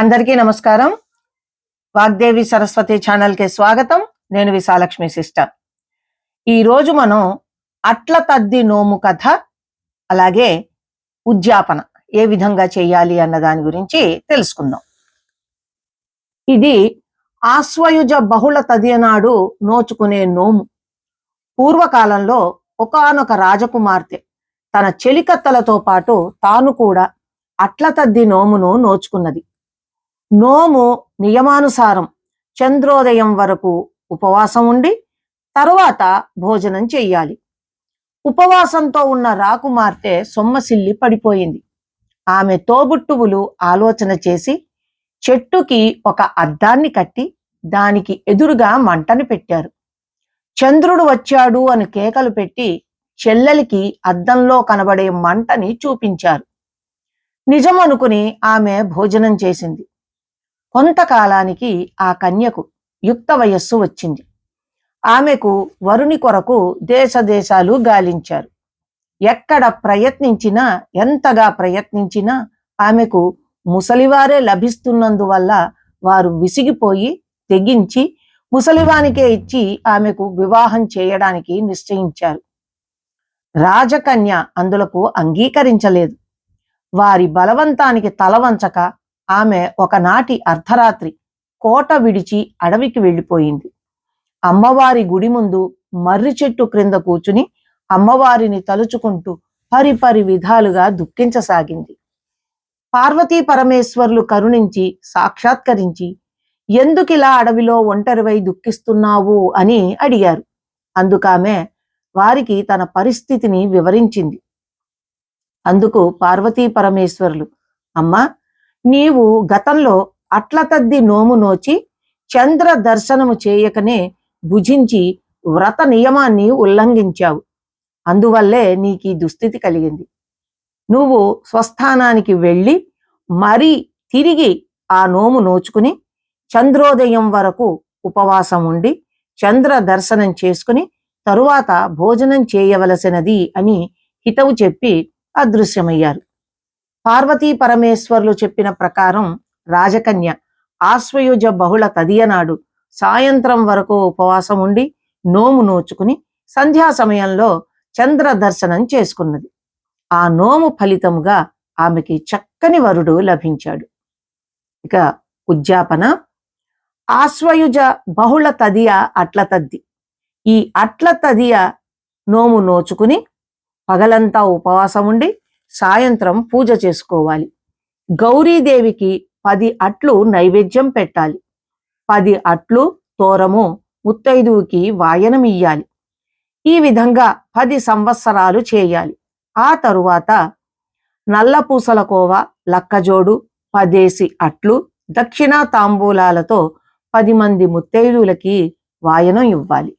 అందరికీ నమస్కారం. వాగ్దేవి సరస్వతి ఛానల్కి స్వాగతం. నేను విశాలక్ష్మి సిస్టర్. ఈ రోజు మనం అట్ల తద్ది నోము కథ అలాగే ఉద్యాపన ఏ విధంగా చేయాలి అన్న దాని గురించి తెలుసుకుందాం. ఇది ఆశ్వయుజ బహుళ తదియనాడు నోచుకునే నోము. పూర్వకాలంలో ఒకానొక రాజకుమార్తె తన చెలికత్తలతో పాటు తాను కూడా అట్ల తద్ది నోమును నోచుకున్నది. నోము నియమానుసారం చంద్రోదయం వరకు ఉపవాసం ఉండి తరువాత భోజనం చెయ్యాలి. ఉపవాసంతో ఉన్న రాకుమార్తె సొమ్మసిల్లి పడిపోయింది. ఆమె తోబుట్టువులు ఆలోచన చేసి చెట్టుకి ఒక అద్దాన్ని కట్టి దానికి ఎదురుగా మంటని పెట్టారు. చంద్రుడు వచ్చాడు అని కేకలు పెట్టి చెల్లెలికి అద్దంలో కనబడే మంటని చూపించారు. నిజం అనుకుని ఆమె భోజనం చేసింది. కొంతకాలానికి ఆ కన్యకు యుక్త వయస్సు వచ్చింది. ఆమెకు వరుని కొరకు దేశదేశాలు గాలించారు. ఎక్కడ ప్రయత్నించినా ఎంతగా ప్రయత్నించినా ఆమెకు ముసలివారే లభిస్తున్నందువల్ల వారు విసిగిపోయి తెగించి ముసలివానికే ఇచ్చి ఆమెకు వివాహం చేయడానికి నిశ్చయించారు. రాజకన్య అందులకు అంగీకరించలేదు. వారి బలవంతానికి తలవంచక ఆమె ఒకనాటి అర్ధరాత్రి కోట విడిచి అడవికి వెళ్ళిపోయింది. అమ్మవారి గుడి ముందు మర్రి చెట్టు క్రింద కూచుని అమ్మవారిని తలుచుకుంటూ పరిపరి విధాలుగా దుఃఖించసాగింది. పార్వతీ పరమేశ్వర్లు కరుణించి సాక్షాత్కరించి ఎందుకిలా అడవిలో ఒంటరివై దుఃఖిస్తున్నావు? అని అడిగారు. అందుకామె వారికి తన పరిస్థితిని వివరించింది. అందుకు పార్వతీ పరమేశ్వరులు అమ్మా నీవు గతంలో అట్ల తద్ది నోము నోచి చంద్ర దర్శనము చేయకనే భుజించి వ్రత నియమాన్ని ఉల్లంఘించావు. అందువల్లే నీకు ఈ దుస్థితి కలిగింది. నువ్వు స్వస్థానానికి వెళ్ళి మరీ తిరిగి ఆ నోము నోచుకుని చంద్రోదయం వరకు ఉపవాసం ఉండి చంద్ర దర్శనం చేసుకుని తరువాత భోజనం చేయవలసినది అని హితవు చెప్పి అదృశ్యమయ్యారు. పార్వతీ పరమేశ్వర్లు చెప్పిన ప్రకారం రాజకన్య ఆశ్వయుజ బహుళ తదియనాడు సాయంత్రం వరకు ఉపవాసం ఉండి నోము నోచుకుని సంధ్యా సమయంలో చంద్ర దర్శనం చేసుకున్నది. ఆ నోము ఫలితముగా ఆమెకి చక్కని వరుడు లభించాడు. ఇక ఉద్యాపన ఆశ్వయుజ బహుళ తదియ అట్ల తద్ది. ఈ అట్ల తదియ నోము నోచుకుని పగలంతా ఉపవాసం ఉండి సాయంత్రం పూజ చేసుకోవాలి. గౌరీదేవికి పది అట్లు నైవేద్యం పెట్టాలి. పది అట్లు తోరము ముత్తైదువుకి వాయనమియ్యాలి ఈ విధంగా పది సంవత్సరాలు చేయాలి. ఆ తరువాత నల్లపూసల కోవ లక్కజోడు పదేసి అట్లు దక్షిణ తాంబూలాలతో పది మంది ముత్తైదువులకి వాయనం ఇవ్వాలి.